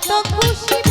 কত খুশি